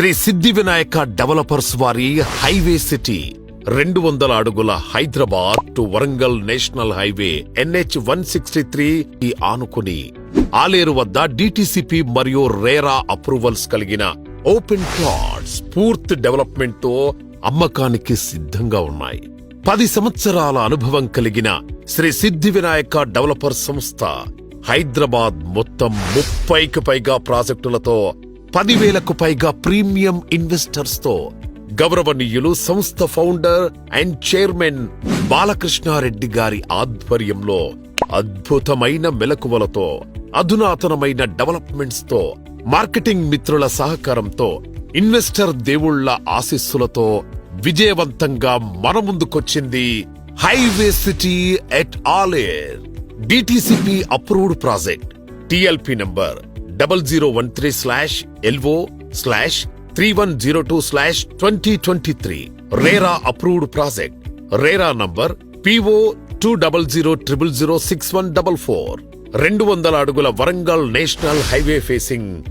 Shri Siddhi Vinayaka developers వారి highway city. రెండు వందల అడుగుల Hyderabad to Warangal national highway NH one sixty three ఈ ఆనుకుని. ఆలేరు వద్ద డిటిసిపి మరియు రేరా అప్రూవల్స్ కలిగిన ఓపెన్ ప్లాట్స్ పూర్తి డెవలప్మెంట్తో అమ్మకానికి సిద్ధంగా ఉన్నాయి. పది సంవత్సరాల అనుభవం కలిగిన శ్రీ సిద్ధి వినాయక డెవలపర్ సంస్థ హైదరాబాద్ మొత్తం ముప్పైకి పైగా ప్రాజెక్టులతో పదివేలకు పైగా ప్రీమియం ఇన్వెస్టర్స్తో గౌరవనీయులు సంస్థ ఫౌండర్ అండ్ చైర్మన్ బాలకృష్ణారెడ్డి గారి ఆధ్వర్యంలో అద్భుతమైన మెలకువలతో అధునాతనమైన డెవలప్మెంట్స్తో మార్కెటింగ్ మిత్రుల సహకారంతో ఇన్వెస్టర్ దేవుళ్ళ ఆశీస్సులతో విజయవంతంగా మన ముందుకొచ్చింది highway city at Aler DTCP approved project TLP number double zero one three slash LO slash three one zero two slash twenty twenty three. RERA approved project. RERA number PO two double zero triple zero six one double four. రెండు వందల అడుగుల Warangal national highway facing.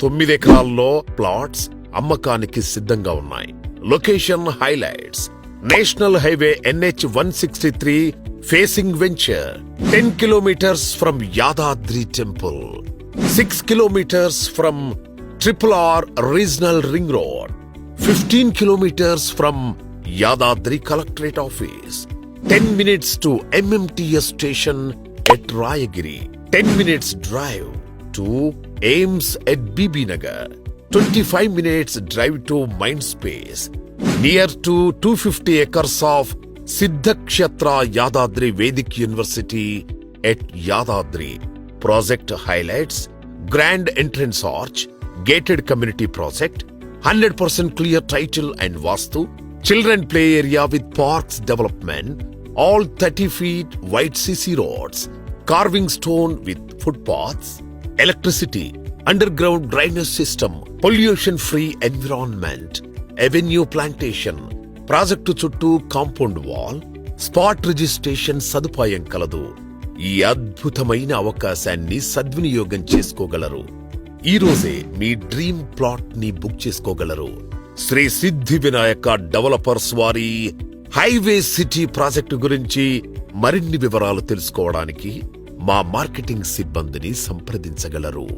తొమ్మిది ఎకరాల్లో plots అమ్మకానికి సిద్ధంగా ఉన్నాయి. Location highlights. National highway NH one sixty three facing venture. Ten kilometres from Yadadri temple. 6 kilometers from Triple R Regional Ring Road, 15 kilometers from Yadadri Collectorate Office, 10 minutes to MMTS station at Rayagiri, 10 minutes drive to Ames at Bibinagar. 25 minutes drive to Mindspace, near to 250 acres of Siddhakshatra Yadadri Vedic University at Yadadri, project highlights grand entrance arch gated community project hundred percent clear title and vastu children play area with parks development all thirty feet white CC roads carving stone with foot paths electricity underground drainage system pollution free environment avenue plantation project చుట్టూ compound wall spot registration సదుపాయం కలదు. ఈ అద్భుతమైన అవకాశాన్ని సద్వినియోగం చేసుకోగలరు. ఈరోజే మీ డ్రీమ్ ప్లాట్ని బుక్ చేసుకోగలరు. శ్రీ సిద్ధి వినాయక డెవలపర్స్ వారి హైవే సిటీ ప్రాజెక్టు గురించి మరిన్ని వివరాలు తెలుసుకోవడానికి మా మార్కెటింగ్ సిబ్బందిని సంప్రదించగలరు.